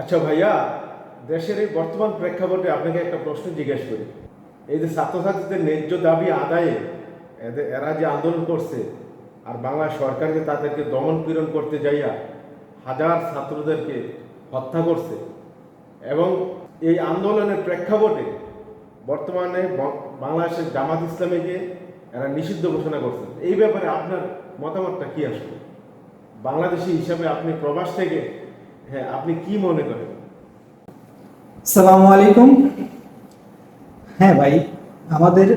আচ্ছা ভাইয়া, দেশের এই বর্তমান প্রেক্ষাপটে আপনাকে একটা প্রশ্ন জিজ্ঞেস করি। এই যে ছাত্রছাত্রীদের ন্যায্য দাবি আদায়ে এদের এরা যে আন্দোলন করছে আর বাংলা সরকার যে তাদেরকে দমন পীড়ন করতে যাইয়া হাজার ছাত্রদেরকে হত্যা করছে এবং এই আন্দোলনের প্রেক্ষাপটে বর্তমানে বাংলাদেশের জামাত ইসলামীকে এরা নিষিদ্ধ ঘোষণা করছে। এই ব্যাপারে আপনার মতামতটা কি আসবে বাংলাদেশি হিসাবে আপনি প্রবাস থেকে হ্যাঁ আপনি কি মনে করেন? সালামু আলাইকুম হ্যাঁ ভাই, আমাদের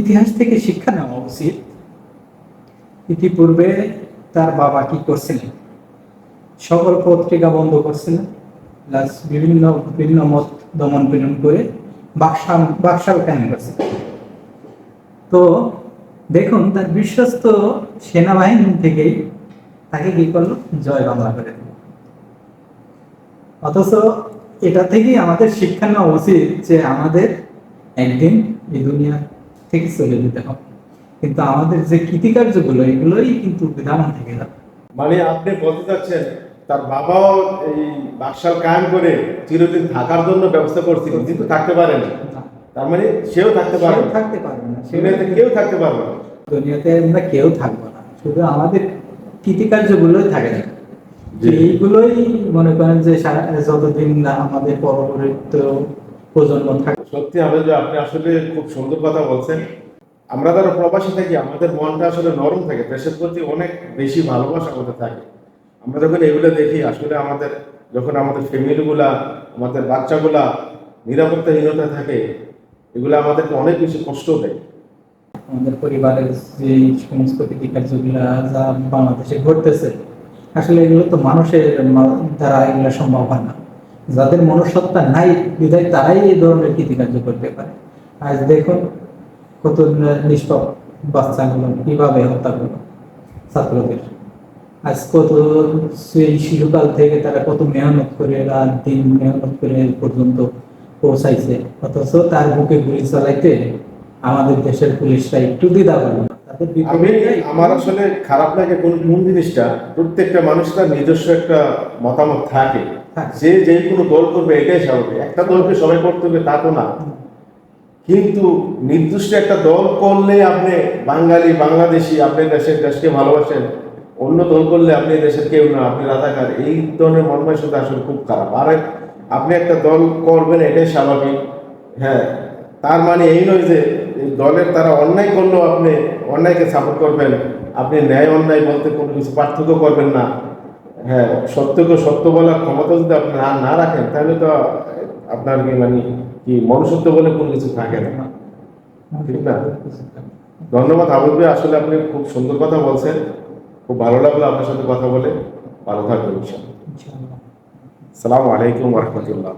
ইতিহাস থেকে শিক্ষা নেওয়া উচিত। ইতিপূর্বে তার বাবা কি করছিলেন? সকল পত্রিকা বন্ধ করছিলেন, প্লাস বিভিন্ন বিভিন্ন মত দমন পীড়ন করে বাকশাল বাকশাল কায়েম তো দেখুন, তার বিশ্বস্ত সেনাবাহিনী থেকেই তাকে কি করল? জয় বাংলা করে দিল। অথচ এটা থেকেই আমাদের শিক্ষা নেওয়া উচিত যে আমাদের একদিন এই দুনিয়া থেকে চলে যেতে হবে। কিন্তু আমাদের যে কৃতিকার্যগুলো এগুলোই কিন্তু বিধান থেকে যাবে। মানে আপনি বলতে চাচ্ছেন তার বাবাও এই বাকশাল কায়েম করে চিরদিন থাকার জন্য ব্যবস্থা করছিল কিন্তু থাকতে পারে না। তার মানে সেও থাকতে পারে থাকতে পারবে না। দুনিয়াতে কেউ থাকতে পারবে না। দুনিয়াতে আমরা কেউ থাকব না। শুধু আমাদের কৃতিকার্যগুলোই থাকে না। এইগুলোই মনে করেন যে সারা যতদিন না আমাদের পরবর্তী প্রজন্ম থাকে সত্যি হবে যে আপনি আসলে খুব সুন্দর কথা বলছেন। আমরা যারা প্রবাসী থাকি আমাদের মনটা আসলে নরম থাকে। দেশের প্রতি অনেক বেশি ভালোবাসা আমাদের থাকে। আমরা যখন এগুলো দেখি আসলে আমাদের যখন আমাদের ফ্যামিলিগুলা আমাদের বাচ্চাগুলা নিরাপত্তাহীনতা থাকে এগুলো আমাদেরকে অনেক বেশি কষ্ট দেয়। আমাদের পরিবারের যে সমস্ত যা বাংলাদেশে ঘটতেছে আসলে এগুলো তো মানুষের দ্বারা এগুলো সম্ভব হয় না। যাদের মনুষ্যত্বা নাই, বিধায় তারাই এই ধরনের কৃতিকার্য করতে পারে। আজ দেখুন কত নিষ্পাপ বাচ্চাগুলো কীভাবে হত্যা করল ছাত্রদের। আজ কত সেই শিশুকাল থেকে তারা কত মেহনত করে, রাত দিন মেহনত করে পর্যন্ত পৌঁছাইছে। অথচ তার বুকে গুলি চালাইতে আমাদের দেশের পুলিশরা একটু দ্বিধা করে না। আমি আমার আসলে খারাপ লাগে কোন কোন জিনিসটা? প্রত্যেকটা মানুষের নিজস্ব একটা মতামত থাকে। যে যে কোনো দল করবে এটাই স্বাভাবিক। একটা দলকে সবাই করতে হবে তা তো না। কিন্তু নির্দিষ্ট একটা দল করলে আপনি বাঙালি বাংলাদেশি আপনি দেশের দেশকে ভালোবাসেন অন্য দল করলে আপনি দেশের কেউ না আপনি রাজাকার এই ধরনের মনমানসিকতা আসলে খুব খারাপ। আর আপনি একটা দল করবেন এটাই স্বাভাবিক। হ্যাঁ তার মানে এই নয় যে দলের তারা অন্যায় করলেও আপনি অন্যায়কে সাপোর্ট করবেন। আপনি ন্যায় অন্যায় বলতে কোনো কিছু পার্থক্য করবেন না। হ্যাঁ সত্যকে সত্য বলার ক্ষমতা যদি আপনি না না রাখেন তাহলে তো আপনার কি মানে কি মনুষ্যত্ব বলে কোনো কিছু থাকে না। ঠিক না? ধন্যবাদ আবুল আসলে আপনি খুব সুন্দর কথা বলছেন। খুব ভালো লাগল আপনার সাথে কথা বলে। ভালো থাকবেন সালামু আলাইকুম রহমতুল্লাহ।